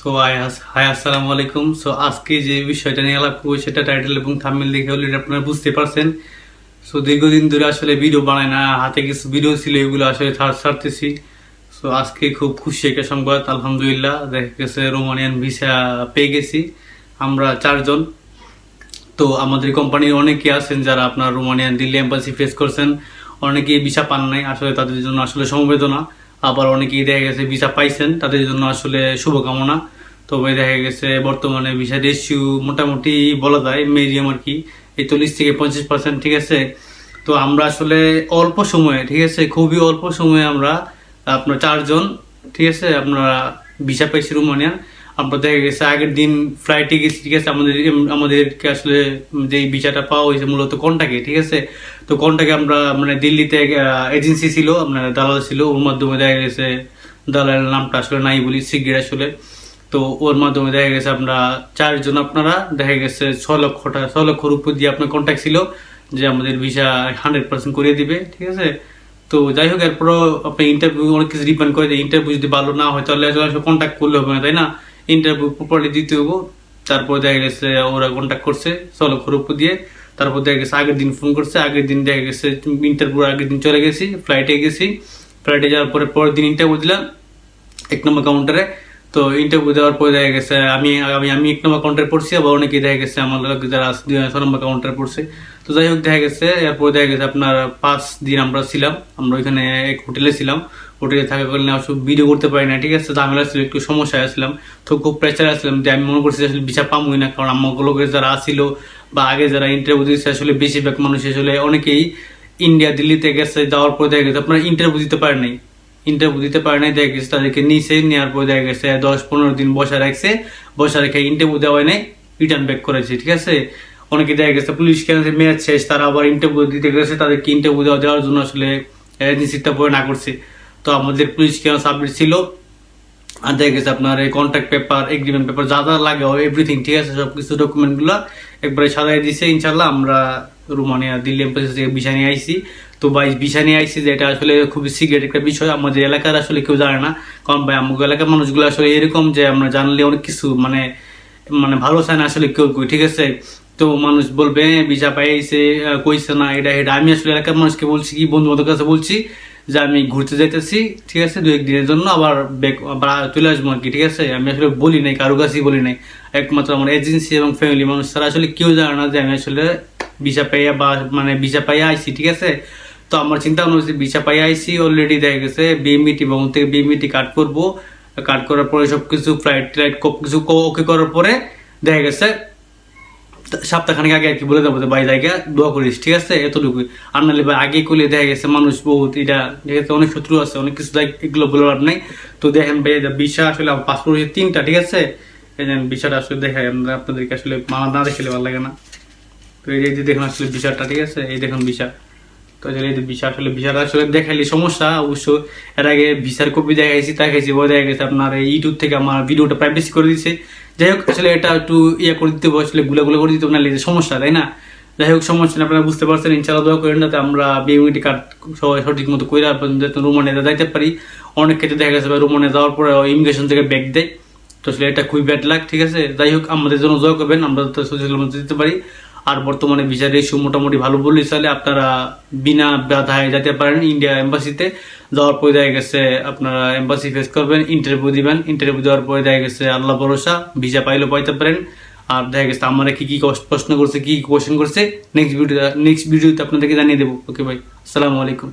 So high high আসসালামু আলাইকুম so আজকে যে বিষয়টা নিয়ে আলাপ করব সেটা টাইটেল এবং থাম্বনেল দেখে অলরেডি আপনারা বুঝতে পারছেন। সো দীর্ঘদিন ধরে আসলে ভিডিও বানাই না, হাতে কিছু ভিডিও ছিল, এগুলো আসলে ছাড় ছাড়তেছি। সো আজকে খুব খুশি একটা সংবাদ, আলহামদুলিল্লাহ। দেখা গেছে রোমানিয়ান ভিসা পেয়ে গেছি আমরা চারজন। তো আমাদের কোম্পানির অনেকে আছেন যারা আপনার রোমানিয়ান দিল্লি এম্বাসি ফেস করছেন। অনেকেই ভিসা পান নাই, আসলে তাদের জন্য আসলে সমবেদনা। আবার অনেকেই দেখা গেছে ভিসা পাইছেন, তাদের জন্য আসলে শুভকামনা। তবে দেখা গেছে বর্তমানে ভিসা রেশিও মোটামুটি বলা যায় মিডিয়াম আর কি, এই চল্লিশ থেকে পঞ্চাশ পার্সেন্ট ঠিক আছে? তো আমরা আসলে অল্প সময়ে, ঠিক আছে? খুবই অল্প সময়ে আমরা আপনার চারজন, ঠিক আছে? আপনারা ভিসা পাইছি রোমানিয়ান আমরা দেখা গেছে আগের দিন ফ্লাইটে গেছি, ঠিক আছে? আমাদের আমাদেরকে আসলে যে ভিসাটা পাওয়া হয়েছে মূলত কন্টাকে, ঠিক আছে? তো কন্টাকে আমরা মানে দিল্লিতে এজেন্সি ছিল আপনার দালাল ছিল, ওর মাধ্যমে দেখা গেছে দালালের নামটা আসলে নাই বলি সিগ্রেট আসলে। তো ওর মাধ্যমে দেখা গেছে আমরা চারজন আপনারা, দেখা গেছে ছ লক্ষ টাকা ছ লক্ষর উপর দিয়ে আপনার কন্ট্যাক্ট ছিল যে আমাদের ভিসা হান্ড্রেড পার্সেন্ট করিয়ে দিবে, ঠিক আছে? তো যাই হোক, এরপরও আপনি ইন্টারভিউ অনেক কিছু ডিপেন্ড করে ইন্টারভিউ যদি ভালো না হয়, তাহলে কন্ট্যাক্ট করলে হবে না, তাই না? ইন্টারভিউ প্রপারলি দিতে হব তারপর দেখা গেছে ওরা কন্ট্যাক্ট করছে ছ লক্ষর দিয়ে। তারপর দেখা গেছে আগের দিন ফোন করছে, আগের দিন দেখা গেছে ইন্টারভিউ আগের দিন চলে গেছি ফ্লাইটে গেছি। ফ্লাইটে যাওয়ার পরে পরের দিন ইন্টারভিউ দিলাম এক নম্বর কাউন্টারে তো ইন্টারভিউ দেওয়ার পরে দেখা গেছে আমি আমি আমি এক নম্বর কাউন্টারে পড়ছি, আবার অনেকে দেখা গেছে আমার যারা ছ নম্বর কাউন্টারে পড়ছে। তো যাই হোক, দেখা গেছে, এরপর দেখা গেছে আপনার পাঁচ দিন আমরা ছিলাম, আমরা ওইখানে এক হোটেলে ছিলাম। হোটেলে থাকার কারণে আসলে ভিডিও করতে পারি না, ঠিক আছে? ঝামেলা ছিল, একটু সমস্যায় আসলাম তো খুব প্রেচার আসলাম যে আমি মনে করছি আসলে বিচার পামই না, কারণ আমার লোকের যারা আসছিল বা আগে যারা ইন্টারভিউ দিয়েছে আসলে বেশিরভাগ মানুষ আসলে অনেকেই ইন্ডিয়া দিল্লিতে গেছে, যাওয়ার পর দেখা গেছে, আপনারা ইন্টারভিউ দিতে পারে নাই। ইন্টারভিউ দিতে পারে নাই, দেখা গেছে তাদেরকে নিচে নেওয়ার পর দেখা গেছে দশ পনেরো দিন বসা রাখছে, বসা রেখে ইন্টারভিউ দেওয়া নেই রিটার্ন ব্যাক করেছে, ঠিক আছে? অনেকে দেখা গেছে পুলিশ ক্যান্সে মেয়াদ শেষ, তারা আবার ইন্টারভিউ দিতে গেছে, তাদেরকে ইন্টারভিউ দেওয়া দেওয়ার জন্য আসলে এজেন্সিটা পরে না করছে। তো আমাদের পুলিশ কেন সাবমিট ছিল? আর দেখা গেছে আপনার এই কন্ট্যাক্ট পেপার এগ্রিমেন্ট পেপার যা যা লাগে এভরিথিং ঠিক আছে? সব কিছু ডকুমেন্টগুলো একবারে সাজাই দিছে ইনশাল্লাহ আমরা রোমানিয়া, দিল্লি এম্বাসি থেকে ভিসা নিয়ে আইছি। তো ভাই, ভিসা নিয়ে আইছি যে এটা আসলে খুবই সিক্রেট একটা বিষয়। আমাদের এলাকার আসলে কেউ জানে না। কারণ ভাই, আমাদের এলাকার মানুষগুলো আসলে এরকম যে আমরা জানলে অনেক কিছু মানে মানে ভালো চায় না আসলে কেউ ঠিক আছে? তো মানুষ বলবে ভিসা পাইছে কইছে না, এটা এটা। আমি আসলে এলাকার মানুষকে বলছি কি বন্ধু বান্ধবের কাছে বলছি যে আমি ঘুরতে যাইতেছি, ঠিক আছে দু একদিনের জন্য আবার চলে আসব আর কি, ঠিক আছে? আমি আসলে বলি নাই, কারও কাছেই বলি নাই। একমাত্র আমার এজেন্সি এবং ফ্যামিলি মানুষ তারা আসলে কেউ জানে না যে আমি আসলে ভিসা পাইয়া বা মানে ভিসা পাইয়া আইছি, ঠিক আছে? তো আমার চিন্তা ভাবনা হচ্ছে ভিসা পাইয়া আইছি অলরেডি দেখা গেছে বিএমইটি ভবন থেকে বিএমইটি কাট করব। কাট করার পরে সব কিছু ফ্লাইট ট্লাইট কিছু ওকে করার পরে দেখা গেছে সপ্তাহখানিক আগে আর কি বলে দেবো যে, ভাই, জায়গা, দোয়া করিস, ঠিক আছে? এতটুকুই। আর নাহলে, ভাই, আগে করলে দেখা গেছে মানুষ বহুত, এটা ঠিক আছে অনেক শত্রু আছে, অনেক কিছু এগুলো বলে লাভ নাই। তো দেখেন ভাই বিষয় আসলে পাসপোর্ট হচ্ছে তিনটা, ঠিক আছে? এই যে বিষয়টা আসলে দেখাই আমরা আপনাদেরকে আসলে মানা না দেখলে ভালো লাগে না। তো এই যে দেখুন আসলে বিষয়টা, ঠিক আছে? এই দেখুন বিষয়। তো এই ভিসা আসলে ভিসাটা আসলে দেখাইলে সমস্যা, অবশ্য এর আগে ভিসার কপি দেখাইছি দেখাইছি ও দেখা গেছে আপনার ইউটিউব থেকে আমার ভিডিওটা প্রাইভেসি করে দিচ্ছে যাই হোক আসলে এটা একটু ইয়ে করে দিতে আসলে গুলা গুলা করে দিতে হবে না সমস্যা তাই না? যাই হোক সমস্যা নেই, আপনারা বুঝতে পারছেন ইনশাল্লাহ দোয়া করেন যাতে আমরা বিএমইটি কার্ড সবাই সঠিক মতো করে যাতে রোমানে যাইতে পারি। অনেক ক্ষেত্রে দেখা গেছে রোমানে যাওয়ার পরে ইমিগ্রেশন থেকে ব্যাগ দেয়। তো আসলে এটা খুবই ব্যাড লাগ ঠিক আছে? যাই হোক আমাদের জন্য দোয়া করবেন আমরা তো সোশ্যাল মধ্যে দিতে পারি। আর বর্তমানে ভিসা রেশিও মোটামুটি ভালো বললে চলে আপনারা বিনা বাধায় যেতে পারেন ইন্ডিয়া এম্বাসিতে যাওয়ার পরে দেখা গেছে আপনারা এম্বাসি ফেস করবেন ইন্টারভিউ দিবেন। ইন্টারভিউ দেওয়ার পরে দেখা গেছে আল্লাহ ভরসা ভিসা পাইলেও পাইতে পারেন। আর দেখা গেছে আমরা কি কি প্রশ্ন করছে, কি কি কোয়েশ্চেন করছে নেক্সট ভিডিও নেক্সট ভিডিওতে আপনাদেরকে জানিয়ে দেবো। ওকে ভাই আসসালামু আলাইকুম